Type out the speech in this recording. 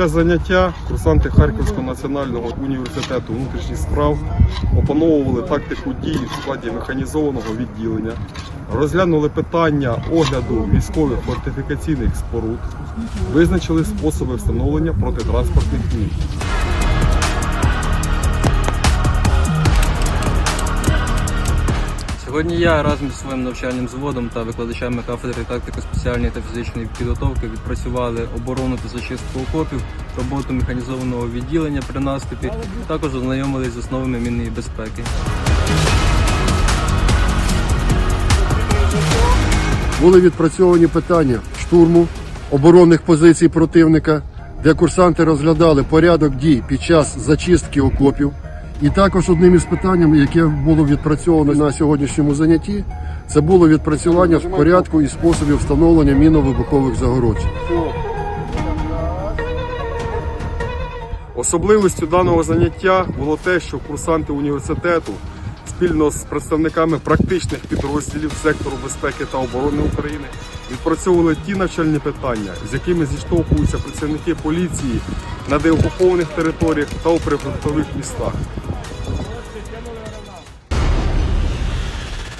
час заняття курсанти Харківського національного університету внутрішніх справ опановували тактику дій в складі механізованого відділення, розглянули питання огляду військових фортифікаційних споруд, визначили способи встановлення протитранспортних мін. Сьогодні я разом зі своїм навчальним зводом та викладачами кафедри тактико спеціальної та фізичної підготовки відпрацювали оборону та зачистку окопів, роботу механізованого відділення при наступі, також ознайомились з основами мінної безпеки. Були відпрацьовані питання штурму оборонних позицій противника, де курсанти розглядали порядок дій під час зачистки окопів. І також одним із питань, яке було відпрацьовано на сьогоднішньому занятті, це було відпрацювання в порядку і способів встановлення мінно-вибухових загороджень. Особливістю даного заняття було те, що курсанти університету спільно з представниками практичних підрозділів сектору безпеки та оборони України відпрацьовували ті навчальні питання, з якими зіштовхуються працівники поліції на деокупованих територіях та у прифронтових містах. I don't know.